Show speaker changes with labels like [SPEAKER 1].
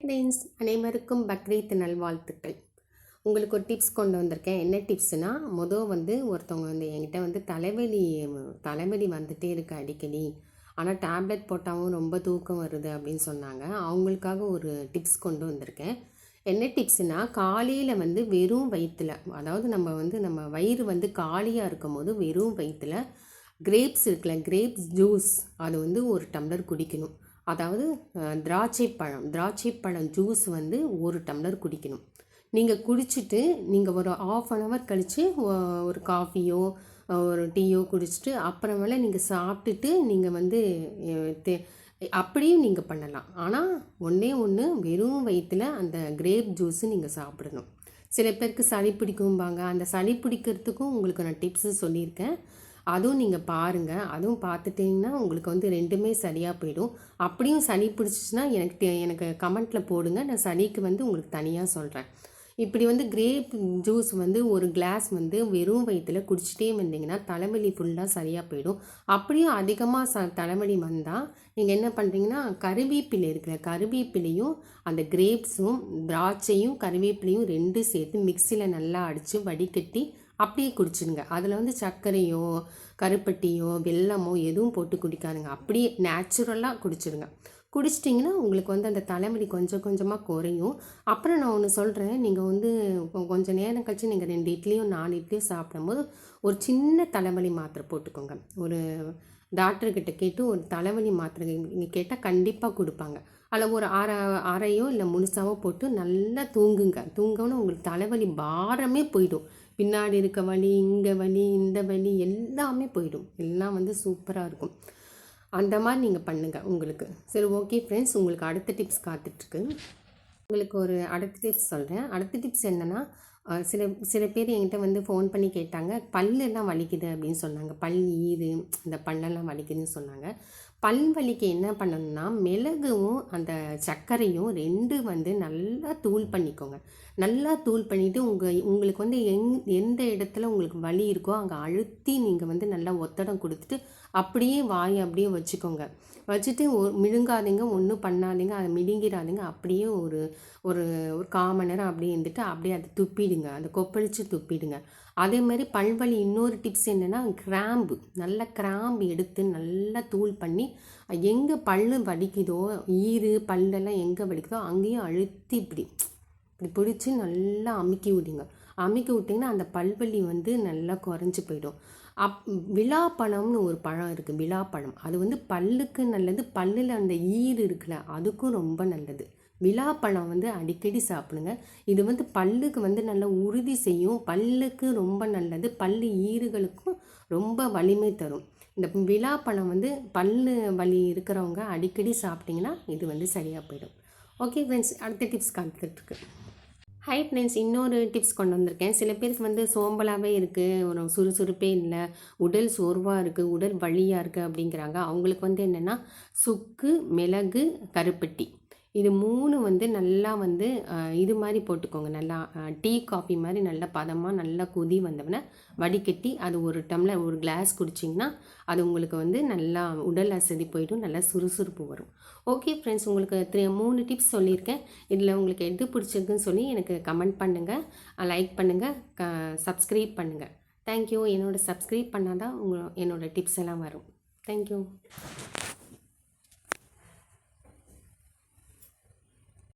[SPEAKER 1] Friends அனைவருக்கும் பக்ரீத் நல்வாழ்த்துக்கள். உங்களுக்கு ஒரு டிப்ஸ் கொண்டு வந்திருக்கேன். என்ன டிப்ஸ்னால் மொதல் வந்து ஒருத்தவங்க வந்து என்கிட்ட வந்து தலைவலி தலைவலி வந்துகிட்டே இருக்கு அடிக்கடி. ஆனால் டேப்லெட் போட்டாவும் ரொம்ப தூக்கம் வருது அப்படின்னு சொன்னாங்க. அவங்களுக்காக ஒரு டிப்ஸ் கொண்டு வந்திருக்கேன். என்ன டிப்ஸ்னால் காலையில் வந்து வெறும் வயிற்றில் அதாவது நம்ம வந்து நம்ம வயிறு வந்து காலியாக இருக்கும் போது வெறும் வயிற்றில் கிரேப்ஸ் இருக்குல்ல கிரேப்ஸ் ஜூஸ் அது வந்து ஒரு டம்ளர் குடிக்கணும். அதாவது திராட்சை பழம் திராட்சை பழம் ஜூஸ் வந்து ஒரு டம்ளர் குடிக்கணும். நீங்கள் குடிச்சிட்டு நீங்கள் ஒரு ஆஃப் அன் ஹவர் கழித்து ஒரு காஃபியோ ஒரு டீயோ குடிச்சிட்டு அப்புறமேல நீங்கள் சாப்பிட்டுட்டு நீங்கள் வந்து தே அப்படியும் நீங்கள் பண்ணலாம். ஆனால் ஒன்றே ஒன்று வெறும் வயிற்றில் அந்த கிரேப் ஜூஸு நீங்கள் சாப்பிடணும். சில பேருக்கு சளி பிடிக்கும்பாங்க. அந்த சளி பிடிக்கிறதுக்கும் உங்களுக்கு நான் டிப்ஸு சொல்லியிருக்கேன். அதுவும் நீங்கள் பாருங்கள் அதுவும் பார்த்துட்டிங்கன்னா உங்களுக்கு வந்து ரெண்டுமே சரியாக போயிடும். அப்படியும் சளி பிடிச்சிச்சின்னா எனக்கு எனக்கு கமெண்ட்டில் போடுங்க. நான் சளிக்கு வந்து உங்களுக்கு தனியாக சொல்கிறேன் இப்படி வந்து கிரேப் ஜூஸ் வந்து ஒரு கிளாஸ் வந்து வெறும் வயிற்றில் குடிச்சிட்டே வந்தீங்கன்னா தலைவலி ஃபுல்லாக சரியாக போயிடும். அப்படியும் அதிகமாக ச தலைவலி வந்தால் நீங்கள் என்ன பண்ணுறீங்கன்னா கருவேப்பிலை இருக்கிற கருவேப்பிலையும் அந்த கிரேப்ஸும் திராட்சையும் கருவேப்பிலையும் ரெண்டும் சேர்த்து மிக்சியில் நல்லா அடித்து வடிகட்டி அப்படியே குடிச்சிடுங்க. அதில் வந்து சர்க்கரையோ கருப்பட்டியோ வெல்லமோ எதுவும் போட்டு குடிக்காதுங்க. அப்படியே நேச்சுரலாக குடிச்சிடுங்க. குடிச்சிட்டிங்கன்னா உங்களுக்கு வந்து அந்த தலைவலி கொஞ்சம் கொஞ்சமாக குறையும். அப்புறம் நான் ஒன்று சொல்கிறேன் நீங்கள் வந்து கொஞ்சம் நேரம் கழித்து நீங்கள் ரெண்டு இட்லியும் நாலு இட்லியும் சாப்பிடும்போது ஒரு சின்ன தலைவலி மாத்திரை போட்டுக்கோங்க. ஒரு டாக்டர்கிட்ட கேட்டு ஒரு தலைவலி மாத்திரை நீங்கள் கேட்டால் கண்டிப்பாக கொடுப்பாங்க. அதில் ஒரு அரை அரையோ இல்லை முழுசாவோ போட்டு நல்லா தூங்குங்க. தூங்கணும் உங்களுக்கு தலைவலி பாரமே போயிடும். பின்னாடி இருக்க வலி இங்கே வலி இந்த வலி எல்லாமே போயிடும். எல்லாம் வந்து சூப்பராக இருக்கும். அந்த மாதிரி நீங்கள் பண்ணுங்கள் உங்களுக்கு. சரி ஓகே ஃப்ரெண்ட்ஸ் உங்களுக்கு அடுத்த டிப்ஸ் காத்துட்ருக்கு. உங்களுக்கு ஒரு அடுத்த டிப்ஸ் சொல்கிறேன் அடுத்த டிப்ஸ் என்னென்னா சில சில பேர் என்கிட்ட வந்து ஃபோன் பண்ணி கேட்டாங்க பல்லெல்லாம் வலிக்குது அப்படின்னு சொன்னாங்க. பல் ஈது இந்த பல்லெல்லாம் வலிக்குதுன்னு சொன்னாங்க. பல் வலிக்கு என்ன பண்ணணும்னா மிளகும் அந்த சர்க்கரையும் ரெண்டு வந்து நல்லா தூள் பண்ணிக்கோங்க. நல்லா தூள் பண்ணிவிட்டு உங்கள் உங்களுக்கு வந்து எங் எந்த இடத்துல உங்களுக்கு வலி இருக்கோ அங்கே அழுத்தி நீங்கள் வந்து நல்லா ஒத்தடம் கொடுத்துட்டு அப்படியே வாய் அப்படியே வச்சுக்கோங்க. வச்சுட்டு மிழுங்காதீங்க ஒன்றும் பண்ணாதீங்க அதை மிடுங்கிடாதீங்க அப்படியே ஒரு ஒரு ஒரு கால் நேரம் அப்படியே இருந்துட்டு அப்படியே அதை துப்பிடுங்க. அதை கொப்பளித்து துப்பிடுங்க. அதே மாதிரி பல்வலி இன்னொரு டிப்ஸ் என்னென்னா கிராம்பு. நல்லா கிராம்பு எடுத்து நல்லா தூள் பண்ணி எங்கே பல்லு வலிக்குதோ ஈறு பல்லெல்லாம் எங்கே வலிக்குதோ அங்கேயும் அழுத்தி இப்படி இப்படி பிடிச்சி நல்லா அமுக்கி விடுங்க. அமுக்கி விட்டிங்கன்னா அந்த பல்வலி வந்து நல்லா குறைஞ்சி போயிடும். அப் விழாப்பழம்னு ஒரு பழம் இருக்குது விழாப்பழம் அது வந்து பல்லுக்கு நல்லது பல்லில் அந்த ஈர் இருக்குல்ல அதுக்கும் ரொம்ப நல்லது. விழாப்பழம் வந்து அடிக்கடி சாப்பிடுங்க. இது வந்து பல்லுக்கு வந்து நல்லா உறுதி செய்யும். பல்லுக்கு ரொம்ப நல்லது. பல்லு ஈறுகளுக்கும் ரொம்ப வலிமை தரும். இந்த விழாப்பழம் வந்து பல்லு வலி இருக்கிறவங்க அடிக்கடி சாப்பிட்டிங்கன்னா இது வந்து சரியாக போயிடும். ஓகே ஃப்ரெண்ட்ஸ் அடுத்த டிப்ஸ் காத்துட்ருக்கு ஹை ஃப்ரெண்ட்ஸ் இன்னொரு டிப்ஸ் கொண்டு வந்திருக்கேன். சில பேருக்கு வந்து சோம்பலாகவே இருக்குது ஒரு சுறுசுறுப்பே இல்லை உடல் சோர்வாக இருக்குது உடல் வழியாக இருக்குது அப்படிங்கிறாங்க. அவங்களுக்கு வந்து என்னென்னா சுக்கு மிளகு கருப்பட்டி. இது மூணு வந்து நல்லா வந்து இது மாதிரி போட்டுக்கோங்க. நல்லா டீ காஃபி மாதிரி நல்லா பதமாக நல்லா கொதி வந்தவொடனே வடிகட்டி அது ஒரு டம்ளர் ஒரு கிளாஸ் குடிச்சிங்கன்னா அது உங்களுக்கு வந்து நல்லா உடல் அசதி போயிடும் நல்லா சுறுசுறுப்பு வரும். ஓகே ஃப்ரெண்ட்ஸ் உங்களுக்கு த்ரீ மூணு டிப்ஸ் சொல்லியிருக்கேன். இதில் உங்களுக்கு எது பிடிச்சிருக்குன்னு சொல்லி எனக்கு கமெண்ட் பண்ணுங்கள் லைக் பண்ணுங்கள் க சப்ஸ்கிரைப் பண்ணுங்கள் தேங்க்யூ. என்னோடய சப்ஸ்கிரைப் பண்ணால் தான் உங்கள் என்னோடய டிப்ஸ் எல்லாம் வரும். தேங்க்யூ.